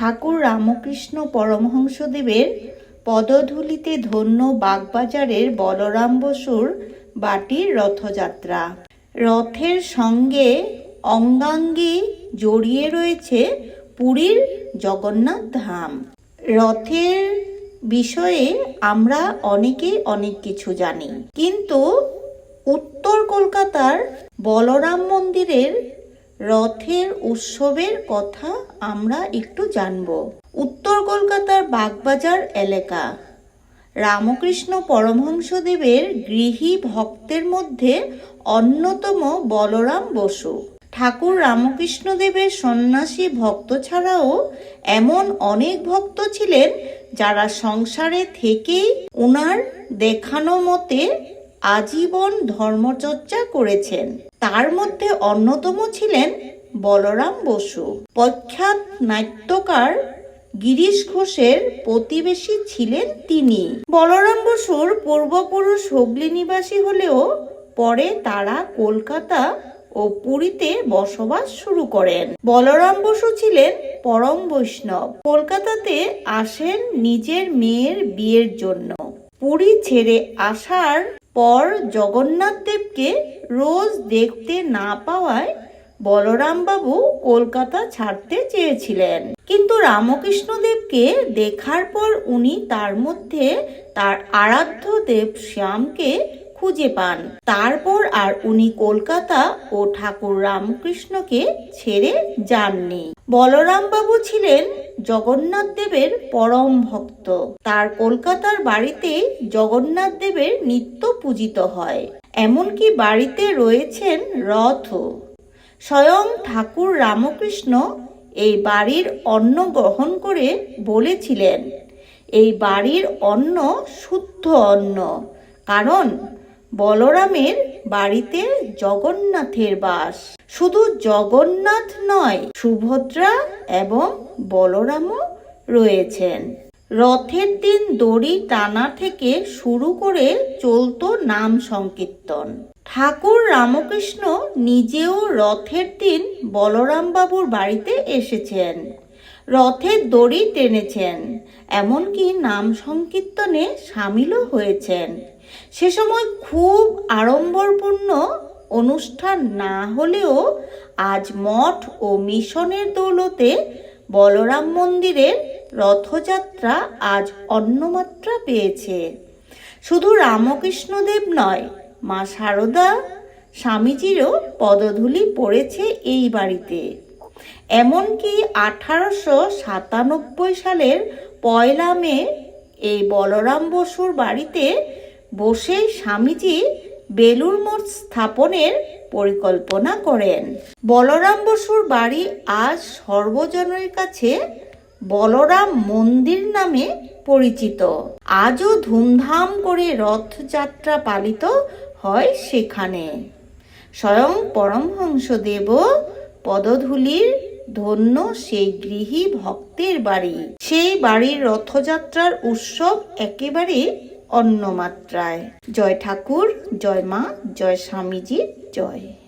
ঠাকুর রামকৃষ্ণ পরমহংসদেবের পদধূলিতে ধন্য বাগবাজারের বলরাম বসুর বাটির রথযাত্রা। রথের সঙ্গে অঙ্গাঙ্গি জড়িয়ে রয়েছে পুরীর জগন্নাথ ধাম। রথের বিষয়ে আমরা অনেকেই অনেক কিছু জানি। কিন্তু উত্তর কলকাতার বলরাম মন্দিরের রথের উৎসবের কথা আমরা একটু জানব। উত্তর কলকাতার বাগবাজার এলাকা। রামকৃষ্ণ পরমহংসদেবের গৃহী ভক্তের মধ্যে অন্যতম বলরাম বসু। ঠাকুর রামকৃষ্ণদেবের সন্ন্যাসী ভক্ত ছাড়াও এমন অনেক ভক্ত ছিলেন যারা সংসারে থেকেই উনার দেখানো মতে আজীবন ধর্মচর্চা করেছেন। তার মধ্যে অন্যতম ছিলেন বলরাম বসু। প্রখ্যাত নাট্যকার গিরিশ ঘোষের প্রতিবেশী ছিলেন তিনি। বলরাম বসুর পূর্বপুরুষ হুগলি নিবাসী হলেও পরে তারা কলকাতা ও পুরীতে বসবাস শুরু করেন। বলরাম বসু ছিলেন পরম বৈষ্ণব। কলকাতাতে আসেন নিজের মেয়ের বিয়ের জন্য। পুরী ছেড়ে আসার পর জগন্নাথ দেবকে রোজ দেখতে না পাওয়ায় বলরামবাবু কলকাতা ছাড়তে চেয়েছিলেন। কিন্তু রামকৃষ্ণদেবকে দেখার পর উনি তার মধ্যে তার আরাধ্য দেব শ্যামকে খুঁজে পান। তারপর আর উনি কলকাতা ও ঠাকুর রামকৃষ্ণকে ছেড়ে যাননি। বলরাম বাবু ছিলেন জগন্নাথ দেবের পরম ভক্ত। তার কলকাতার বাড়িতে জগন্নাথ দেবের নিত্য পূজিত হয়। এমনকি বাড়িতে রয়েছেন রথও স্বয়ং ঠাকুর রামকৃষ্ণ এই বাড়ির অন্ন গ্রহণ করে বলেছিলেন, এই বাড়ির অন্ন শুদ্ধ অন্ন। কারণ বলরামের বাড়িতে জগন্নাথের বাস। শুধু জগন্নাথ নয়, সুভদ্রা এবং বলরামও রয়েছেন। রথের দিন দড়ি টানা থেকে শুরু করে চলতো নাম সংকীর্তন। ঠাকুর রামকৃষ্ণ নিজেও রথের দিন বলরামবাবুর বাড়িতে এসেছেন। রথের দড়ি টেনেছেন, এমনকি নাম সংকীর্তনে সামিলও হয়েছেন। সে সময় খুব আড়ম্বরপূর্ণ অনুষ্ঠান না হলেও আজ মঠ ও মিশনের দৌলতে বলরাম মন্দিরের রথযাত্রা আজ অন্যমাত্রা পেয়েছে। শুধু রামকৃষ্ণদেব নয়, মা শারদা স্বামীজিরও পদধূলি পড়েছে এই বাড়িতে। এমনকি আঠারোশো সাতানব্বই সালের পয়লা মে এই বলরাম বসুর বাড়িতে বসেই স্বামীজি বেলুর মঠ স্থাপনের পরিকল্পনা করেন। বলরাম বসুর বাড়ি আজ সর্বজনের কাছে বলরাম মন্দির নামে পরিচিত। আজও ধুমধাম করে রথযাত্রা পালিত হয় সেখানে। স্বয়ং পরমহংসদেব পদধূলির ধন্য সেই গৃহী ভক্তের বাড়ি। সেই বাড়ির রথযাত্রার উৎসব একেবারে অন্য মাত্রায় জয় ঠাকুর, জয় মা, জয় স্বামীজির জয়।